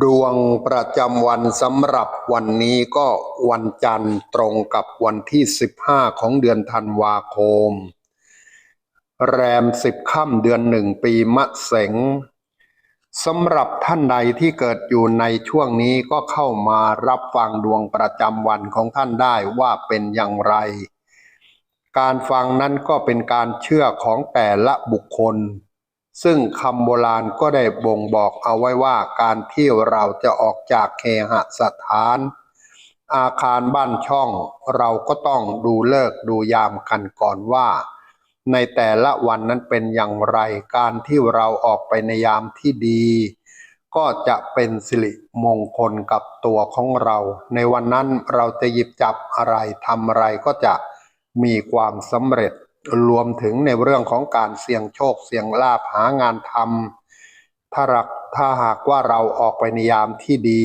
ดวงประจำวันสำหรับวันนี้ก็วันจันทร์ตรงกับวันที่ 15 ของเดือนธันวาคม แรมสิบค่ำเดือนหนึ่งปีมะเสงสำหรับท่านใดที่เกิดอยู่ในช่วงนี้ก็เข้ามารับฟังดวงประจำวันของท่านได้ว่าเป็นอย่างไร การฟังนั้นก็เป็นการเชื่อของแต่ละบุคคล ซึ่งคำโบราณก็ได้บ่งบอกเอาไว้ว่าการที่เราจะออกจากเคหสถาน อาคารบ้านช่อง เราก็ต้องดูเลิกดูยามกันก่อนว่า ในแต่ละวันนั้นเป็นอย่างไรการที่เราออกไปในยามที่ดี ก็จะเป็นสิริมงคลกับตัวของเรา ในวันนั้นเราจะหยิบจับอะไรทำอะไรก็จะมีความสำเร็จ รวมถึงในเรื่องของการเสี่ยงโชค เสี่ยงลาภหางานทำถ้ารักถ้าหากว่าเราออกไปในยามที่ดี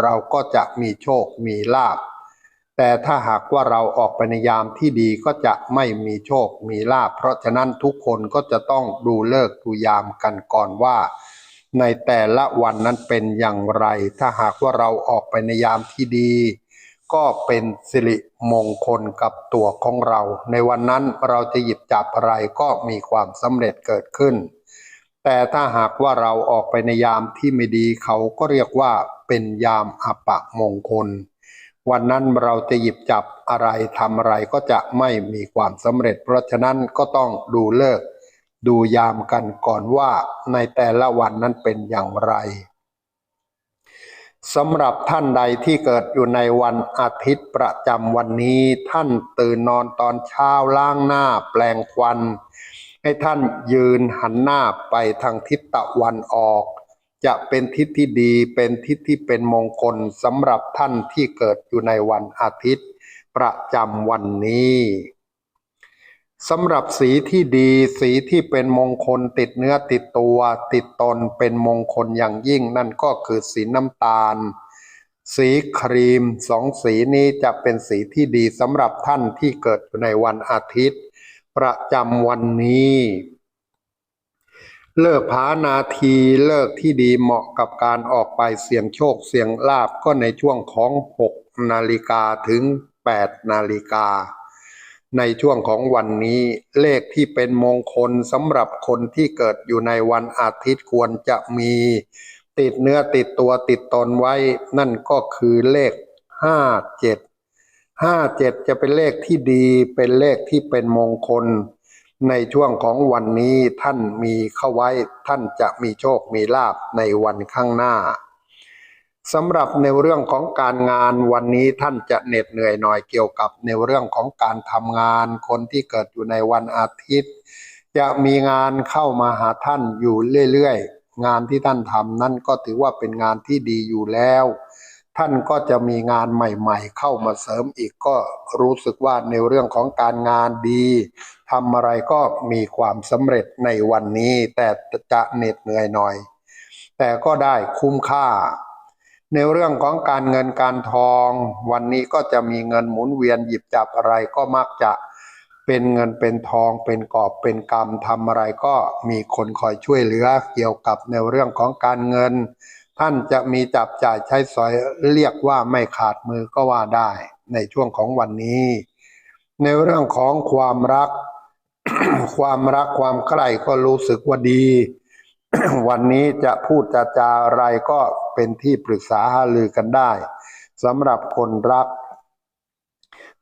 เราก็จะมีโชคมีลาภแต่ถ้าหากว่าเราออกไปในยามที่ดีก็จะไม่มีโชคมีลาภเพราะฉะนั้นทุกคนก็จะต้องดูเลิกดูยามกันก่อนว่า ในแต่ละวันนั้นเป็นอย่างไร ถ้าหากว่าเราออกไปในยามที่ดี ก็เป็นสิริมงคลกับตัวของเรา ในวันนั้นเราจะหยิบจับอะไรก็มีความสำเร็จเกิดขึ้น แต่ถ้าหากว่าเราออกไปในยามที่ไม่ดีเขาก็เรียกว่าเป็นยามอัปมงคล วันนั้นเราจะหยิบจับอะไรทำอะไรก็จะไม่มีความสำเร็จ เพราะฉะนั้นก็ต้องดูเลิก ดูยามกันก่อนว่าในแต่ละวันนั้นเป็นอย่างไร สำหรับท่านใดที่เกิดอยู่ในวันอาทิตย์ประจำวันนี้ ท่านตื่นนอนตอนเช้าล้างหน้าแปลงควัน ให้ท่านยืนหันหน้าไปทางทิศตะวันออก จะเป็นทิศที่ดีเป็นทิศที่เป็นมงคลสำหรับท่านที่เกิดอยู่ในวันอาทิตย์ประจำวันนี้ สำหรับสีที่ดีสีที่เป็นมงคลติดเนื้อติดตัวติดตนเป็นมงคลอย่างยิ่งนั่นก็คือสีน้ำตาล สีครีมสองสีนี้จะเป็นสีที่ดีสำหรับท่านที่เกิดอยู่ในวันอาทิตย์ ประจำวันนี้ เลิกผานาทีเลิกที่ดีเหมาะกับการออกไปเสี่ยงโชคเสี่ยงลาบก็ในช่วงของ 6 นาฬิกาถึง 8 นาฬิกา ในช่วงของวันนี้เลขที่เป็นมงคลสำหรับคนที่เกิดอยู่ในวันอาทิตย์ควรจะมี ติดเนื้อติดตัวติดตนไว้ นั่นก็คือเลขห้าเจ็ดห้าเจ็ดจะเป็นเลขที่ดีเป็นเลขที่เป็นมงคล ในช่วงของวันนี้ท่านมีเข้าไว้ท่านจะมีโชคมีลาบในวันข้างหน้า สำหรับในเรื่องของการงานวันนี้ท่านจะเหน็ดเหนื่อยหน่อยเกี่ยวกับในเรื่องของการทำงานคนที่เกิดอยู่ในวันอาทิตย์ จะมีงานเข้ามาหาท่านอยู่เรื่อยๆ งานที่ท่านทำนั่นก็ถือว่าเป็นงานที่ดีอยู่แล้ว ท่านก็จะมีงานใหม่ๆ เข้ามาเสริมอีกก็รู้สึกว่าในเรื่องของการงานดีทำอะไรก็มีความสำเร็จในวันนี้ แต่จะเหน็ดเหนื่อยหน่อย แต่ก็ได้คุ้มค่า ในเรื่องของการเงินการทอง วันนี้ก็จะมีเงินหมุนเวียนหยิบจับอะไรก็มักจะเป็นเงินเป็นทองเป็นกอบเป็นกำทำอะไรก็มีคนคอยช่วยเหลือเกี่ยวกับในเรื่องของการเงิน ท่านจะมีจับจ่ายใช้สอยเรียกว่าไม่ขาดมือก็ว่าได้ ในช่วงของวันนี้ ในเรื่องของความรัก ความรักความใกล้ก็รู้สึกว่าดี วันนี้จะพูดจะจาอะไรก็เป็นที่ปรึกษาหารือกันได้สำหรับคนรัก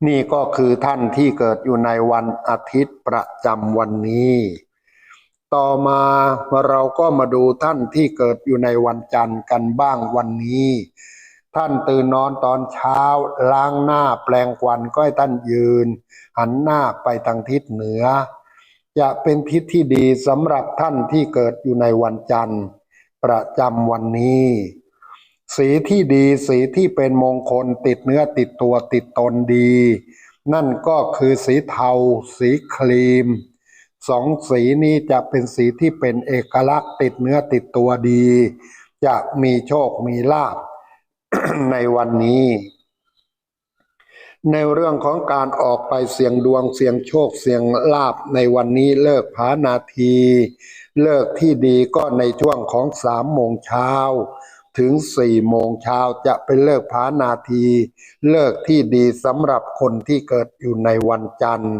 นี่ก็คือท่านที่เกิดอยู่ในวันอาทิตย์ประจำวันนี้ ต่อมาเราก็มาดูท่านที่เกิดอยู่ในวันจันทร์กันบ้างวันนี้ ท่านตื่นนอนตอนเช้าล้างหน้าแปลงควันก็ให้ท่านยืน หันหน้าไปทางทิศเหนือ จะเป็นทิศที่ดีสำหรับท่านที่เกิดอยู่ในวันจันทร์ ประจำวันนี้ สีที่ดีสีที่เป็นมงคลติดเนื้อติดตัวติดตนดี นั่นก็คือสีเทา สีครีมสองสีนี้จะเป็นสีที่เป็นเอกลักษณ์ติดเนื้อติดตัวดี จะมีโชคมีลาภในวันนี้ ในเรื่องของการออกไปเสี่ยงดวงเสี่ยงโชคเสี่ยงลาบในวันนี้เลิกผานาที เลิกที่ดีก็ในช่วงของสามโมงเช้าถึงสี่โมงเช้าจะเป็นเลิกผานาที เลิกที่ดีสำหรับคนที่เกิดอยู่ในวันจันทร์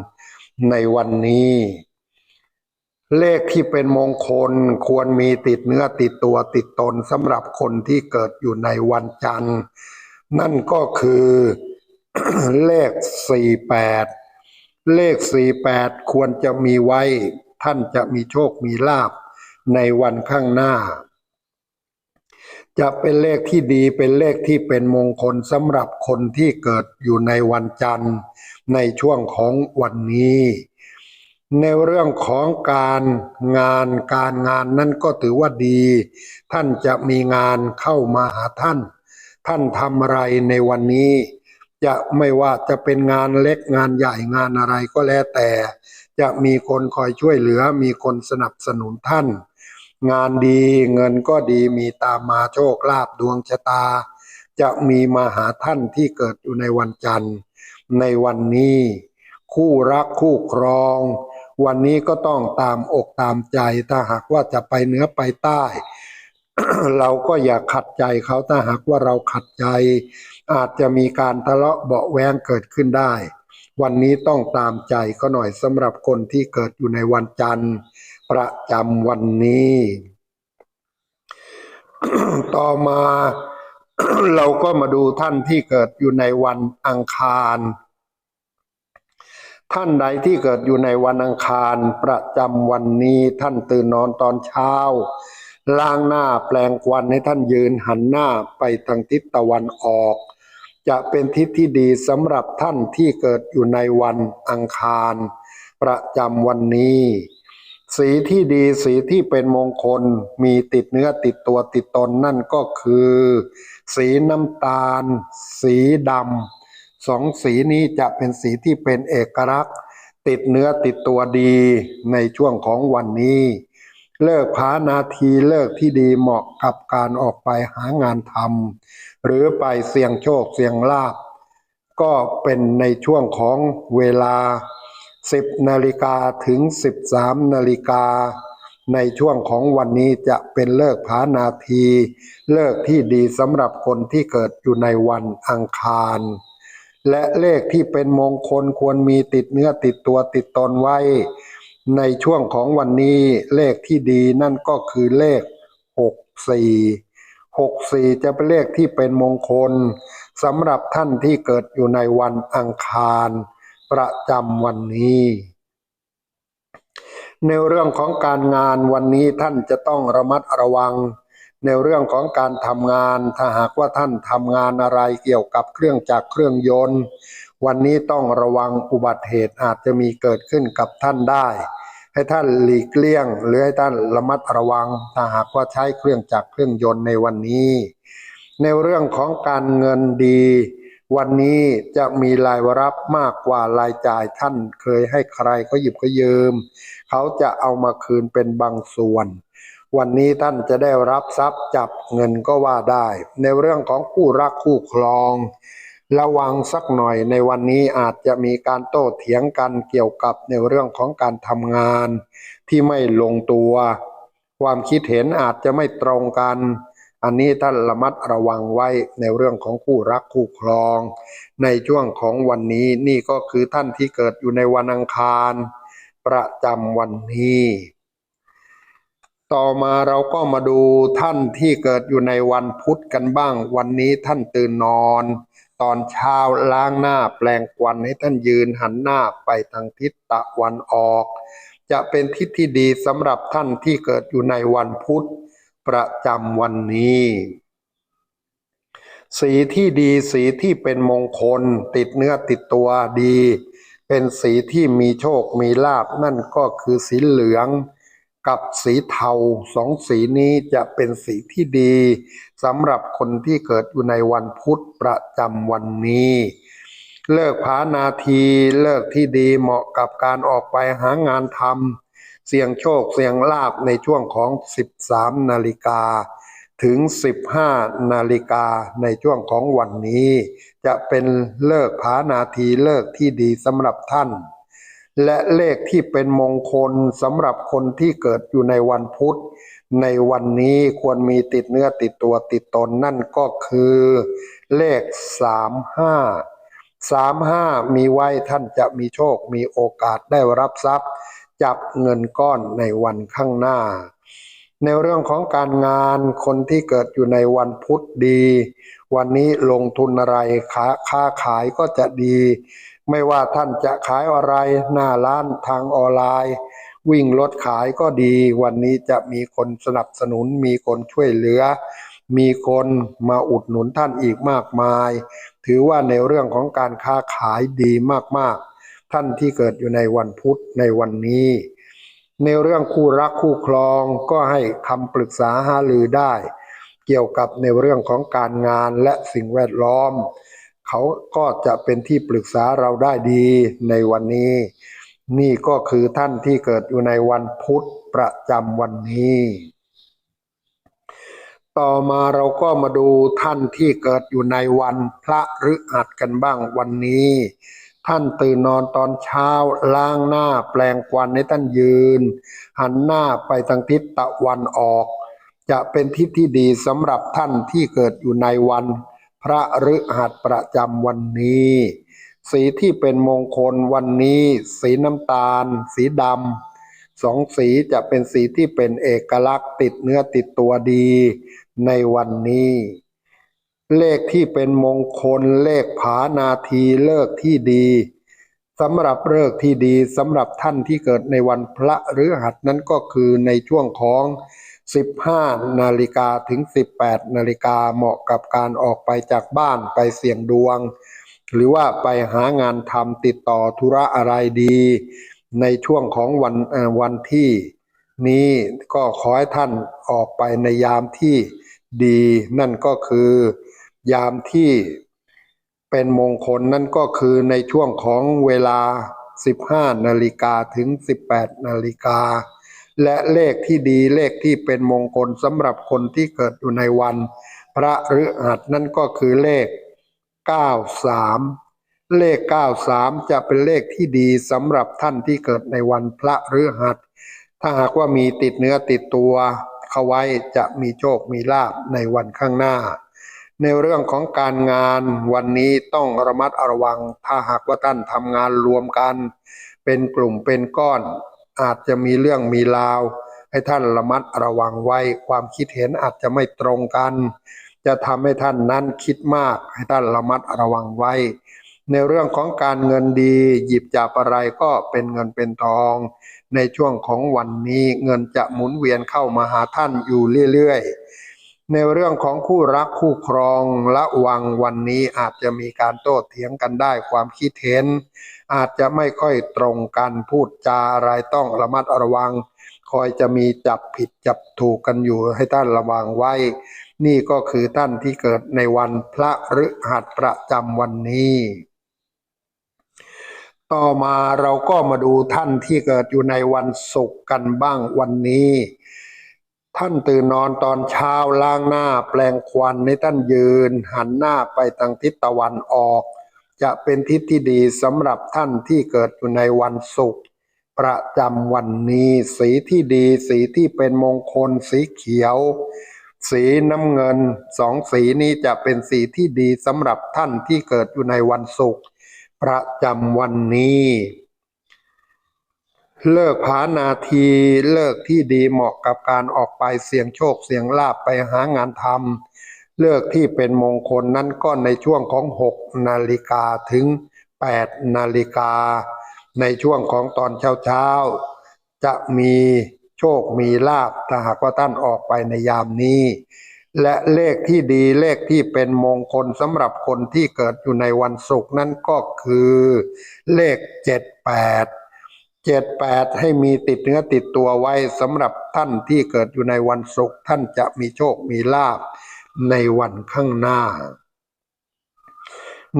ในวันนี้ เลขที่เป็นมงคลควรมีติดเนื้อติดตัวติดตนสำหรับคนที่เกิดอยู่ในวันจันทร์ นั่นก็คือ เลข48เลข48ควรจะมีไว้ ท่านจะมีโชคมีลาบในวันข้างหน้า จะเป็นเลขที่ดีเป็นเลขที่เป็นมงคลสำหรับคนที่เกิดอยู่ในวันจันทร์ ในช่วงของวันนี้ ในเรื่องของการงานการงานนั้นก็ถือว่าดี ท่านจะมีงานเข้ามาหาท่าน ท่านทำอะไรในวันนี้ จะไม่ว่าจะเป็นงานเล็กงานใหญ่งานอะไรก็แล้วแต่ จะมีคนคอยช่วยเหลือ มีคนสนับสนุนท่าน งานดีเงินก็ดีมีตามมาโชคลาภดวงชะตา จะมีมาหาท่านที่เกิดอยู่ในวันจันทร์ ในวันนี้ คู่รักคู่ครอง วันนี้ก็ต้องตามอกตามใจถ้าหากว่าจะไปเหนือไปใต้ เราก็อย่าขัดใจเขาถ้าหากว่าเราขัดใจ อาจจะมีการทะเลาะเบาแวงเกิดขึ้นได้ วันนี้ต้องตามใจก็หน่อยสำหรับคนที่เกิดอยู่ในวันจันทร์ ประจำวันนี้ ต่อมาเราก็มาดูท่านที่เกิดอยู่ในวันอังคาร ท่านใดที่เกิดอยู่ในวันอังคารประจำวันนี้ท่านตื่นนอนตอนเช้า ล้างหน้าแปลงควันให้ท่านยืนหันหน้าไปทางทิศตะวันออก จะเป็นทิศที่ดีสำหรับท่านที่เกิดอยู่ในวันอังคาร ประจำวันนี้ สีที่ดีสีที่เป็นมงคลมีติดเนื้อติดตัวติดตนนั่นก็คือ สีน้ำตาล สีดำสองสีนี้จะเป็นสีที่เป็นเอกลักษณ์ ติดเนื้อติดตัวดีในช่วงของวันนี้ เลิกพานาทีเลิกที่ดีเหมาะกับการออกไปหางานทำหรือไปเสี่ยงโชคเสี่ยงลาภก็เป็นในช่วงของเวลา 10นาฬิกาถึง 13นาฬิกาในช่วงของวันนี้จะเป็นเลิกผานาที เลิกที่ดีสำหรับคนที่เกิดอยู่ในวันอังคาร และเลขที่เป็นมงคลควรมีติดเนื้อติดตัวติดตนไว้ ในช่วงของวันนี้เลขที่ดีนั่นก็คือเลข 64 64 จะเป็นเลขที่เป็นมงคลสำหรับท่านที่เกิดอยู่ในวันอังคาร ประจำวันนี้ ในเรื่องของการงานวันนี้ท่านจะต้องระมัดระวัง ในเรื่องของการทำงานถ้าหากว่าท่านทำงานอะไรเกี่ยวกับเครื่องจักรเครื่องยนต์ วันนี้ต้องระวังอุบัติเหตุอาจจะมีเกิดขึ้นกับท่านได้ ให้ท่านหลีกเลี่ยง หรือให้ท่านระมัดระวัง ถ้าหากว่าใช้เครื่องจักรเครื่องยนต์ในวันนี้ ในเรื่องของการเงินดี วันนี้จะมีรายรับมากกว่ารายจ่ายท่านเคยให้ใครเขาหยิบเขายืม เขาจะเอามาคืนเป็นบางส่วน วันนี้ท่านจะได้รับทรัพย์จับเงินก็ว่าได้ ในเรื่องของคู่รักคู่ครอง ระวังสักหน่อยในวันนี้อาจจะมีการโต้เถียงกันเกี่ยวกับในเรื่องของการทำงานที่ไม่ลงตัว ความคิดเห็นอาจจะไม่ตรงกัน อันนี้ท่านระมัดระวังไว้ในเรื่องของคู่รักคู่ครอง ในช่วงของวันนี้นี่ก็คือท่านที่เกิดอยู่ในวันอังคาร ประจำวันนี้ต่อมาเราก็มาดูท่านที่เกิดอยู่ในวันพุธกันบ้าง วันนี้ท่านตื่นนอน ตอนเช้าล้างหน้าแปลงควันให้ท่านยืนหันหน้าไปทางทิศตะวันออก จะเป็นทิศที่ดีสำหรับท่านที่เกิดอยู่ในวันพุธประจำวันนี้ สีที่ดีสีที่เป็นมงคล ติดเนื้อติดตัวดี เป็นสีที่มีโชคมีลาบนั่นก็คือสีเหลืองกับสีเทาสองสีนี้จะเป็นสีที่ดี สำหรับคนที่เกิดอยู่ในวันพุธประจำวันนี้ เลิกผานาทีเลิกที่ดีเหมาะกับการออกไปหางานทำเสี่ยงโชคเสี่ยงลาบในช่วงของ 13 นาฬิกาถึง 15 นาฬิกาในช่วงของวันนี้ จะเป็นเลิกผานาทีเลิกที่ดีสำหรับท่าน และเลขที่เป็นมงคลสำหรับคนที่เกิดอยู่ในวันพุธ ในวันนี้ควรมีติดเนื้อติดตัวติดตนนั่นก็คือ เลขสามห้าสามห้ามีไว้ท่านจะมีโชคมีโอกาสได้รับทรัพย์ จับเงินก้อนในวันข้างหน้า ในเรื่องของการงานคนที่เกิดอยู่ในวันพุธดี วันนี้ลงทุนอะไรค้าค้าขายก็จะดี ไม่ว่าท่านจะขายอะไรหน้าร้านทางออนไลน์ วิ่งรถขายก็ดี วันนี้จะมีคนสนับสนุน มีคนช่วยเหลือ มีคนมาอุดหนุนท่านอีกมากมาย ถือว่าในเรื่องของการค้าขายดีมากๆ ท่านที่เกิดอยู่ในวันพุธในวันนี้ ในเรื่องคู่รักคู่ครองก็ให้คำปรึกษาหารือได้ เกี่ยวกับในเรื่องของการงานและสิ่งแวดล้อม เขาก็จะเป็นที่ปรึกษาเราได้ดีในวันนี้ นี่ก็คือท่านที่เกิดอยู่ในวันพุธประจำวันนี้ ต่อมาเราก็มาดูท่านที่เกิดอยู่ในวันพระฤหัสกันบ้างวันนี้ ท่านตื่นนอนตอนเช้าล้างหน้าแปลงควันให้ท่านยืน หันหน้าไปทางทิศตะวันออก จะเป็นทิศที่ดีสำหรับท่านที่เกิดอยู่ในวัน พระฤหัสประจำวันนี้ สีที่เป็นมงคลวันนี้สีน้ำตาล สีดำสองสีจะเป็นสีที่เป็นเอกลักษณ์ติดเนื้อติดตัวดีในวันนี้ เลขที่เป็นมงคลเลขผานาทีเลิกที่ดีสำหรับเลิกที่ดีสำหรับท่านที่เกิดในวันพระฤหัสนั้นก็คือในช่วงของ 15 นาฬิกาถึง 18 นาฬิกาเหมาะกับการออกไปจากบ้านไปเสี่ยงดวง หรือว่าไปหางานทำติดต่อธุระอะไรดี ในช่วงของวันวันที่นี้ก็ขอให้ท่านออกไปในยามที่ดี นั่นก็คือยามที่เป็นมงคลนั่นก็คือในช่วงของเวลา 15 นาฬิกาถึง 18 นาฬิกา และเลขที่ดีเลขที่เป็นมงคลสำหรับคนที่เกิดอยู่ในวัน พระฤหัสนั่นก็คือเลข 93 เลข 93 จะเป็นเลขที่ดีสำหรับท่านที่เกิดในวันพระฤหัส ถ้าหากว่ามีติดเนื้อติดตัวเข้าไว้จะมีโชคมีลาภในวันข้างหน้า ในเรื่องของการงานวันนี้ต้องระมัดระวัง ถ้าหากว่าท่านทำงานรวมกัน เป็นกลุ่มเป็นก้อน อาจจะมีเรื่องมีราว ให้ท่านระมัดระวังไว้ความคิดเห็นอาจจะไม่ตรงกัน จะทำให้ท่านนั้นคิดมาก ให้ท่านระมัดระวังไว้ ในเรื่องของการเงินดี หยิบจับอะไรก็เป็นเงินเป็นทอง ในช่วงของวันนี้เงินจะหมุนเวียนเข้ามาหาท่านอยู่เรื่อยๆ ในเรื่องของคู่รักคู่ครองระวังวันนี้อาจจะมีการโต้เถียงกันได้ความคิดเห็น อาจจะไม่ค่อยตรงกันพูดจาอะไรต้องระมัดระวัง คอยจะมีจับผิดจับถูกกันอยู่ให้ท่านระวังไว้ นี่ก็คือท่านที่เกิดในวันพระฤหัสประจำวันนี้ ต่อมาเราก็มาดูท่านที่เกิดอยู่ในวันศุกร์กันบ้างวันนี้ ท่านตื่นนอนตอนเช้าล้างหน้าแปลงควันในท่านยืน หันหน้าไปทางทิศตะวันออก จะเป็นทิศที่ดีสำหรับท่านที่เกิดอยู่ในวันศุกร์ประจำวันนี้ สีที่ดีสีที่เป็นมงคลสีเขียว สีน้ำเงินสองสีนี้จะเป็นสีที่ดีสำหรับท่านที่เกิดอยู่ในวันศุกร์ประจำวันนี้ เลิกผานาทีเลิกที่ดีเหมาะกับการออกไปเสี่ยงโชคเสี่ยงลาบไปหางานทำเลิกที่เป็นมงคลนั้นก็ในช่วงของ 6 นาฬิกาถึง 8 นาฬิกา ในช่วงของตอนเช้าๆจะมี โชคมีลาบถ้าหากว่าท่านออกไปในยามนี้ และเลขที่ดีเลขที่เป็นมงคลสำหรับคนที่เกิดอยู่ในวันศุกร์นั่นก็คือเลข 78 78 ให้มีติดเนื้อติดตัวไว้สำหรับท่านที่เกิดอยู่ในวันศุกร์ท่านจะมีโชคมีลาบในวันข้างหน้า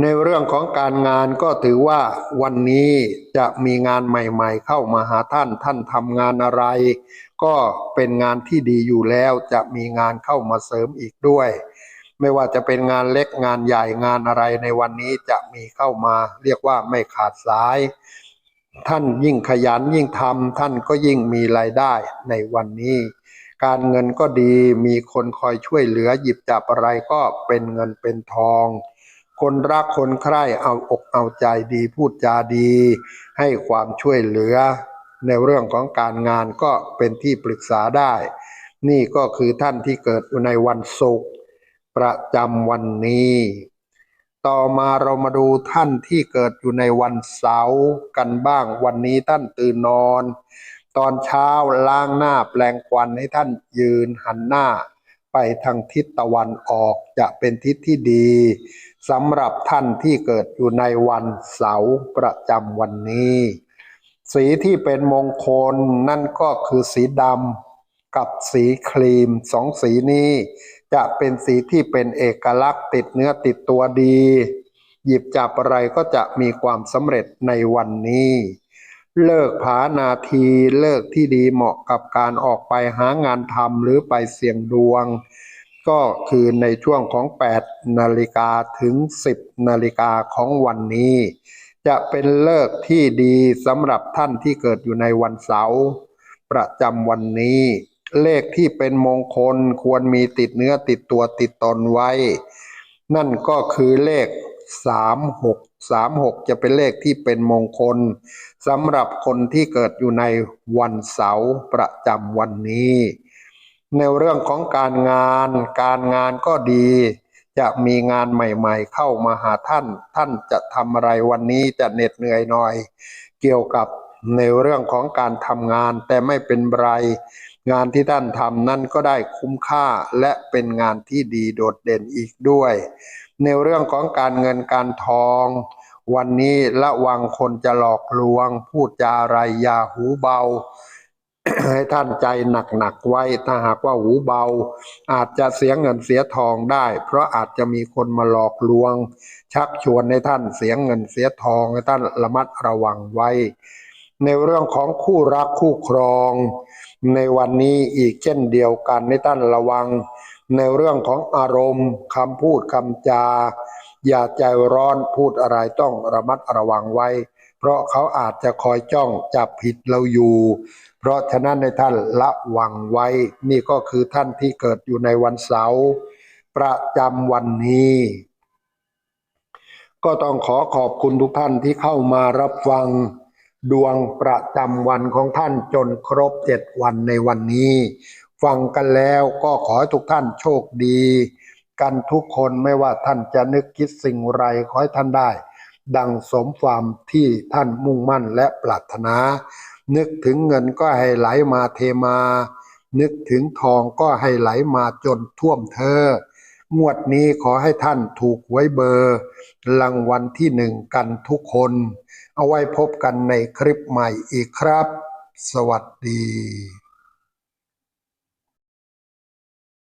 ในเรื่องของการงานก็ถือว่าวันนี้จะมีงานใหม่ๆ เข้ามาหาท่าน ท่านทำงานอะไร ก็เป็นงานที่ดีอยู่แล้วจะมีงานเข้ามาเสริมอีกด้วย ไม่ว่าจะเป็นงานเล็กงานใหญ่งานอะไรในวันนี้จะมีเข้ามาเรียกว่าไม่ขาดสาย ท่านยิ่งขยันยิ่งทำท่านก็ยิ่งมีรายได้ในวันนี้ การเงินก็ดีมีคนคอยช่วยเหลือหยิบจับอะไรก็เป็นเงินเป็นทอง คนรักคนใคร่เอาอกเอาใจดีพูดจาดี ให้ความช่วยเหลือ ในเรื่องของการงานก็เป็นที่ปรึกษาได้ นี่ก็คือท่านที่เกิดอยู่ในวันศุกร์ประจำวันนี้ ต่อมาเรามาดูท่านที่เกิดอยู่ในวันเสาร์กันบ้างวันนี้ท่านตื่นนอน ตอนเช้าล้างหน้าแปลงควันให้ท่านยืนหันหน้า ไปทางทิศตะวันออกจะเป็นทิศที่ดีสำหรับท่านที่เกิดอยู่ในวันเสาร์ประจำวันนี้ สีที่เป็นมงคลนั่นก็คือสีดำกับสีครีมสองสีนี้ จะเป็นสีที่เป็นเอกลักษณ์ติดเนื้อติดตัวดี หยิบจับอะไรก็จะมีความสำเร็จในวันนี้ เลิกผานาทีเลิกที่ดีเหมาะกับการออกไปหางานทำหรือไปเสี่ยงดวง ก็คือในช่วงของ 8 นาฬิกาถึง 10 นาฬิกาของวันนี้ จะเป็นเลิกที่ดีสำหรับท่านที่เกิดอยู่ในวันเสาร์ประจำวันนี้ เลขที่เป็นมงคลควรมีติดเนื้อติดตัวติดตนไว้ นั่นก็คือเลข 36 36จะเป็นเลขที่เป็นมงคลสำหรับคนที่เกิดอยู่ในวันเสาร์ประจำวันนี้ ในเรื่องของการงาน การงานก็ดี จะมีงานใหม่ๆ เข้ามาหาท่าน ท่านจะทำอะไรวันนี้จะเหน็ดเหนื่อยหน่อย เกี่ยวกับในเรื่องของการทำงานแต่ไม่เป็นไร งานที่ท่านทำนั่นก็ได้คุ้มค่าและเป็นงานที่ดีโดดเด่นอีกด้วย ในเรื่องของการเงินการทอง วันนี้ระวังคนจะหลอกลวง พูดจาไรอย่าหูเบา ให้ท่านใจหนักๆไว้ถ้าหากว่าหูเบา อาจจะเสียเงินเสียทองได้ เพราะอาจจะมีคนมาหลอกลวง ชักชวนให้ท่านเสียเงินเสียทองให้ท่านระมัดระวังไว้ ในเรื่องของคู่รักคู่ครอง ในวันนี้อีกเช่นเดียวกันให้ท่านระวัง ในเรื่องของอารมณ์คำพูดคำจา อย่าใจร้อนพูดอะไรต้องระมัดระวังไว้ เพราะเขาอาจจะคอยจ้องจับผิดเราอยู่ เพราะฉะนั้นในท่านระวังไว้ นี่ก็คือท่านที่เกิดอยู่ในวันเสาร์ประจำวันนี้ ก็ต้องขอขอบคุณทุกท่านที่เข้ามารับฟังดวงประจำวันของท่านจนครบเจ็ดวันในวันนี้ ฟังกันแล้วก็ขอให้ทุกท่านโชคดี กันทุกคนไม่ว่าท่านจะนึกคิดสิ่งไรขอให้ท่านได้ ดังสมความที่ท่านมุ่งมั่นและปรารถนา นึกถึงเงินก็ให้ไหลมาเทมา นึกถึงทองก็ให้ไหลมาจนท่วมเธองวดนี้ขอให้ท่านถูกไว้เบอร์ รางวัลที่หนึ่งกันทุกคน เอาไว้พบกันในคลิปใหม่อีกครับ สวัสดี